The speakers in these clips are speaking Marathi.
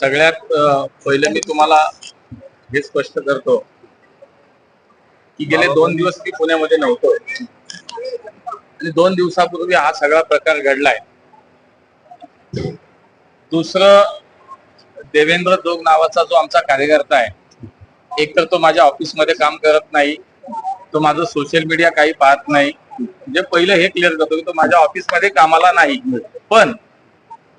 सगळ्यात पहिलं मी तुम्हाला हे स्पष्ट करतो की गेले दोन दिवस मी पुण्यामध्ये नव्हतो. आणि दोन दिवसापूर्वी हा सगळा प्रकार घडलाय. दुसरं देवेंद्र जोग नावाचा जो आमचा कार्यकर्ता आहे एक तर तो माझ्या ऑफिसमध्ये काम करत नाही तो माझं सोशल मीडिया काही पाहत नाही. म्हणजे पहिलं हे क्लिअर करतो की तो माझ्या ऑफिसमध्ये कामाला नाही. पण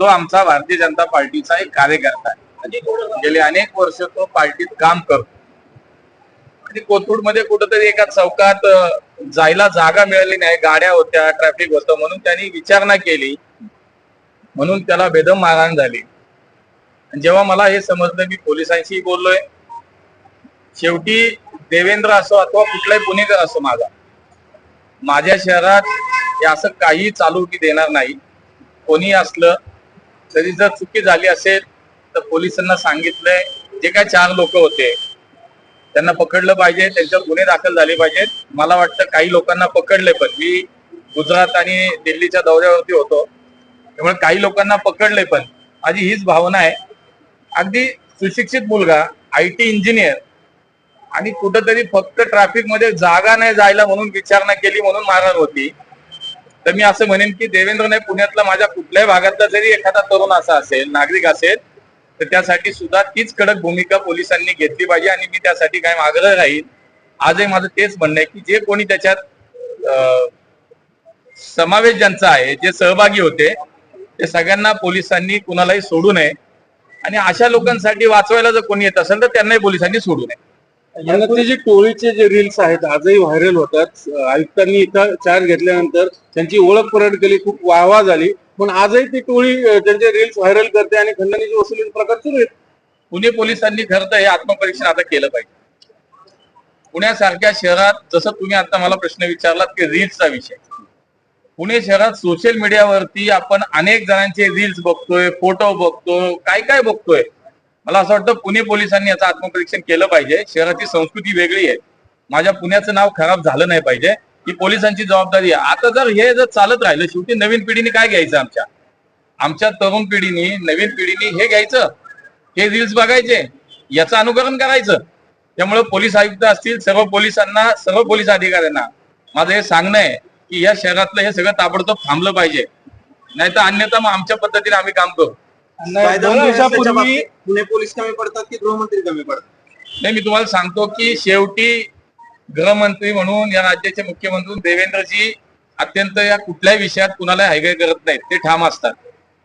तो आमचा भारतीय जनता पार्टीचा एक कार्यकर्ता आहे. गेले अनेक वर्ष तो पार्टीत काम करतो. आणि कोथरूडमध्ये कुठेतरी एका चौकात जायला जागा मिळाली नाही. गाड्या होत्या ट्रॅफिक होतं म्हणून त्यांनी विचारणा केली. म्हणून त्याला बेदम मारहाण झाली. जेव्हा मला हे समजलं मी पोलिसांशी बोललोय. शेवटी देवेंद्र असो अथवा कुठलाही पुणेकर असो माझा माझ्या शहरात हे असं काही चालू की देणार नाही. कोणी असलं तरी जर चुकी झाली असेल तर पोलिसांना सांगितलंय जे काय चार लोक होते त्यांना पकडलं पाहिजे त्यांच्यावर गुन्हे दाखल झाले पाहिजेत. मला वाटतं काही लोकांना पकडले पण मी गुजरात आणि दिल्लीच्या दौऱ्यावरती होतो. त्यामुळे काही लोकांना पकडले पण माझी हीच भावना आहे. अगदी सुशिक्षित मुलगा आय टी इंजिनियर आणि कुठंतरी फक्त ट्रॅफिकमध्ये जागा नाही जायला म्हणून विचारणा केली म्हणून मारहाण होती. तर मी असं म्हणेन की देवेंद्रने पुण्यातला माझ्या कुठल्याही भागातला जरी एखादा तरुण असा असेल नागरिक असेल तर त्यासाठी सुद्धा तीच कडक भूमिका पोलिसांनी घेतली पाहिजे आणि मी त्यासाठी काय आग्रह राहील आजही माझं तेच म्हणणं आहे की जे कोणी त्याच्यात समावेश ज्यांचा आहे जे सहभागी होते ते सगळ्यांना पोलिसांनी कुणालाही सोडू नये. आणि अशा लोकांसाठी वाचवायला जर कोणी येत असेल तर त्यांनाही पोलिसांनी सोडू नये. ते जे टोळीचे जे रील्स आहेत आजही व्हायरल होतात. आयुक्तांनी इथं चार्ज घेतल्यानंतर त्यांची ओळख परत केली खूप वाहवा झाली. पण आजही ती टोळी त्यांचे रील्स व्हायरल करते आणि खंडणीची वसुलीचे प्रकार सुरू आहेत. पुणे पोलिसांनी खरं तर हे आत्मपरीक्षण आता केलं पाहिजे. पुण्यासारख्या शहरात जसं तुम्ही आता मला प्रश्न विचारलात की रील्सचा विषय. पुणे शहरात सोशल मीडियावरती आपण अनेक जणांचे रील्स बघतोय फोटो बघतोय काय काय बघतोय? मला असं वाटतं पुणे पोलिसांनी याचं आत्मपरीक्षण केलं पाहिजे. शहराची संस्कृती वेगळी आहे. माझ्या पुण्याचं नाव खराब झालं नाही पाहिजे. ही पोलिसांची जबाबदारी आहे. आता जर हे जर चालत राहिलं शेवटी नवीन पिढीने काय घ्यायचं आमच्या? आमच्या तरुण पिढीने नवीन पिढीने हे घ्यायचं. हे रील्स बघायचे. याचं अनुकरण करायचं. त्यामुळे पोलीस आयुक्त असतील सर्व पोलिसांना सर्व पोलीस अधिकाऱ्यांना माझं हे सांगणं आहे की या शहरातलं हे सगळं ताबडतोब थांबलं पाहिजे. नाही तर अन्यथा मग आमच्या पद्धतीने आम्ही काम करू. दोन दिवसापूर्वी पुणे पोलीस कमी पडतात की गृहमंत्री कमी पडतात? नाही मी तुम्हाला सांगतो की शेवटी गृहमंत्री म्हणून या राज्याचे मुख्यमंत्री देवेंद्रजी अत्यंत या कुठल्याही विषयात कुणाला हायगाय करत नाहीत. ते ठाम असतात.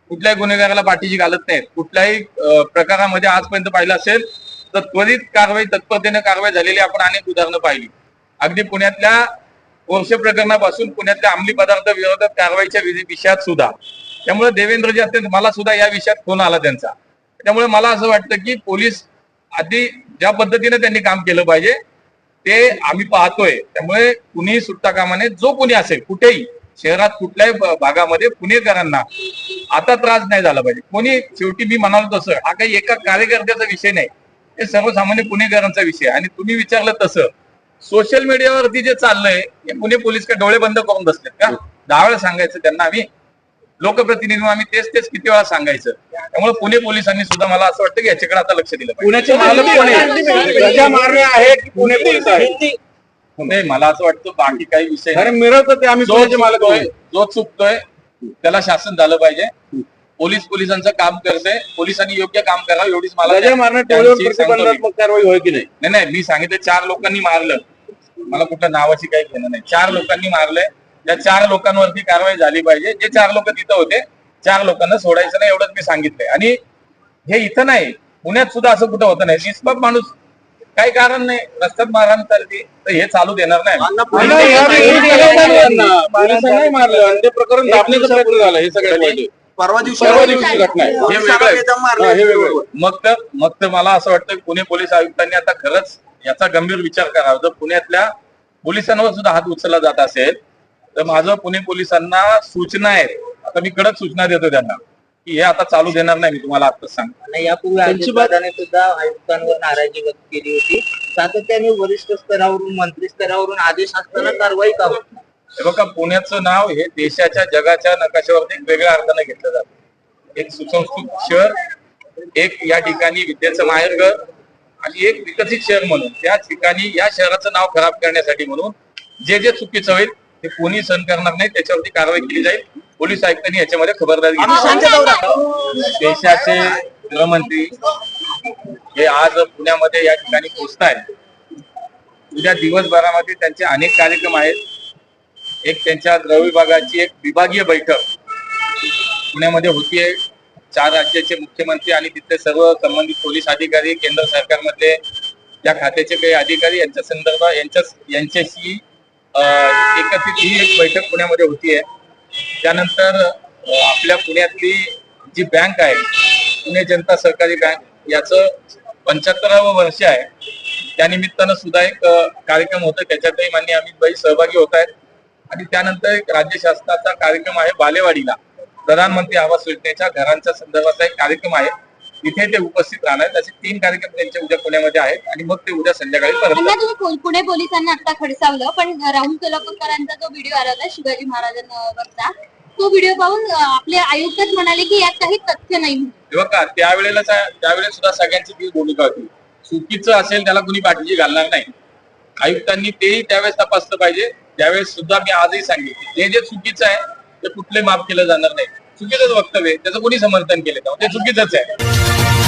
कुठल्याही गुन्हेगाराला पाठीशी घालत नाहीत. कुठल्याही अं, प्रकारामध्ये आजपर्यंत पाहिलं असेल तर त्वरित कारवाई तत्परतेने कारवाई झालेली आपण अनेक उदाहरणं पाहिली. अगदी पुण्यातल्या वर्ष प्रकरणापासून पुण्यातल्या अंमली पदार्थ विरोधात कारवाईच्या वि- विषयात सुद्धा त्यामुळे देवेंद्रजी अत्यंत मला सुद्धा या विषयात फोन आला त्यांचा. त्यामुळे मला असं वाटतं की पोलीस आधी ज्या पद्धतीने त्यांनी काम केलं पाहिजे ते आम्ही पाहतोय. त्यामुळे कुणीही सुट्टा कामाने जो कुणी असेल कुठेही शहरात कुठल्याही भागामध्ये पुणेकरांना आता त्रास नाही झाला पाहिजे. कोणी शेवटी मी म्हणालो तसं हा काही एका कार्यकर्त्याचा विषय नाही. हे सर्वसामान्य पुणेकरांचा विषय आणि तुम्ही विचारलं तसं सोशल मीडियावरती जे चाललंय हे पुणे पोलीस काय डोळे बंद करून बसलेत का? दहा वेळा सांगायचं त्यांना आम्ही. लोकप्रतिनिधी आम्ही तेच तेच किती वेळा सांगायचं. त्यामुळे पुणे पोलिसांनी सुद्धा मला असं वाटतं की याच्याकडे आता लक्ष दिलं पुण्याचे मालक आहे की पुणे पोलीस आहे नाही मला असं वाटतं बाकी काही विषय नाही. अरे मिळवतं ते आम्ही जो पुण्याचे मालक चुकतोय नाही. जो चुकतोय त्याला शासन झालं पाहिजे. पोलीस पोलिसांचं काम करते. पोलिसांनी योग्य काम करावं एवढीच मला की नाही? नाही नाही मी सांगितलं चार लोकांनी मारलं. मला कुठल्या नावाची काही घेणं नाही. चार लोकांनी मारलंय. त्या चार लोकांवरती कारवाई झाली पाहिजे. जे चार लोक तिथं होते चार लोकांना सोडायचं नाही एवढंच मी सांगितलंय. आणि हे इथं नाही पुण्यात सुद्धा असं कुठं होतं नाही. निष्पाप माणूस काही कारण नाही. रस्त्यात मारहाण चालते तर हे चालू देणार नाही. या मारलं. ते प्रकरण दाबण्याचा प्रयत्न झाला हे सगळ्यात वाईट. परवा दिवशी घटना आहे. मग तर मग तर मला असं वाटतं की पुणे पोलीस आयुक्तांनी आता खरंच याचा गंभीर विचार करावा. जर पुण्यातल्या पोलिसांवर सुद्धा हात उचलला जात असेल तर माझं पुणे पोलिसांना सूचना आहेत आता मी कडक सूचना देतो त्यांना की हे आता चालू देणार नाही मी तुम्हाला आताच सांगतो. आणि यापूर्वी त्यांची सुद्धा आयुक्तांवर नाराजी व्यक्त केली होती. सातत्याने वरिष्ठ स्तरावरून मंत्री स्तरावरून आदेश असताना कारवाई का होत नाही? हे बघा पुण्याचं नाव हे देशाच्या जगाच्या नकाशावरती एक वेगळ्या अर्थाने घेतलं जातं. एक सुसंस्कृत शहर एक या ठिकाणी विद्याचं माहेरघर आणि एक विकसित शहर म्हणून. त्या ठिकाणी या शहराचं नाव खराब करण्यासाठी म्हणून जे जे चुकीचं होईल ते कोणी सहन करणार नाही त्याच्यावरती कारवाई केली जाईल. पोलीस आयुक्तांनी याच्यामध्ये खबरदारी घेतली. देशाचे गृहमंत्री हे आज पुण्यामध्ये या ठिकाणी पोहोचत आहेत उद्या दिवसभरामध्ये त्यांचे अनेक कार्यक्रम आहेत. एक त्यांच्या गृह विभागाची एक विभागीय बैठक पुण्यामध्ये होतीये. चार राज्याचे मुख्यमंत्री आणि तिथले सर्व संबंधित पोलीस अधिकारी केंद्र सरकारमधले या खात्याचे काही अधिकारी यांच्या संदर्भात यांच्या यांच्याशी एकत्रित ही एक बैठक पुण्यामध्ये होतीये त्यानंतर आपल्या पुण्यातली जी बँक आहे पुणे जनता सहकारी बँक याचं पंच्याहत्तरावं वर्ष आहे. त्यानिमित्तानं सुद्धा एक कार्यक्रम होतो त्याच्यातही मान्य अमित भाई सहभागी होत आहेत. आणि त्यानंतर एक राज्य शासनाचा कार्यक्रम आहे बालेवाडीला. प्रधानमंत्री आवास योजनेच्या घरांच्या संदर्भाचा एक कार्यक्रम आहे. तिथे ते उपस्थित राहणार आहेत असे तीन कार्यक्रम त्यांचे उद्या पुण्यामध्ये आहेत आणि मग ते उद्या संध्याकाळी परत. तुम्ही पु- पुणे पोलिसांनी आता खडसावलं पण राहुल सोलापूरकरांचा जो व्हिडिओ आला होता शिवाजी महाराजांवरचा तो व्हिडिओ पाहून अं, आपले आयुक्तच म्हणाले की यात काही तथ्य नाही. तेव्हा का त्यावेळेला त्यावेळेस सुद्धा सगळ्यांची तीच भूमिका होती चुकीचं असेल त्याला कुणी पाठीशी घालणार नाही आयुक्तांनी तेही त्यावेळेस तपासलं पाहिजे त्यावेळेस सुद्धा मी आजही सांगितले जे जे चुकीचं आहे ते कुठले माफ केलं जाणार नाही चुकीचंच वक्तव्य त्याचं कोणी समर्थन केलं तर? ते चुकीचंच आहे.